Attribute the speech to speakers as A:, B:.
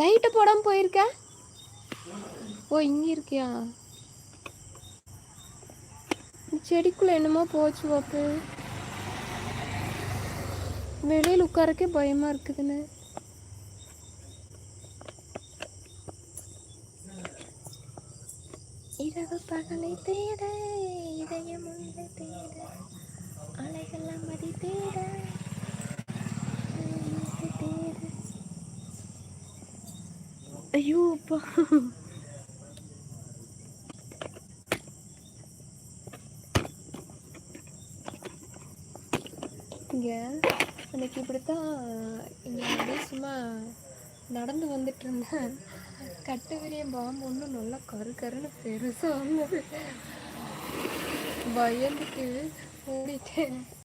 A: லைட்டை போடாமல் போயிருக்க? ஓ இங்கே இருக்கியா? செடிக்குள்ளே என்னமோ போச்சு பாப்பு. வெளியில் உட்காரக்கே பயமாக இருக்குதுன்னு. இரவு பகலை தேட இதயம் உன்னை தேட அலைகள்லாம் மதி தேட. ஐயோ அப்பா. இங்கே அன்னைக்கு இப்படித்தான் இங்கே அப்படியே சும்மா நடந்து வந்துட்டு இருந்தேன் கட்டுவரியம் பாம்பு ஒன்று நல்லா கரு கருன்னு பெருசாக வந்தது. பயந்துட்டு ஓடிட்டேன்.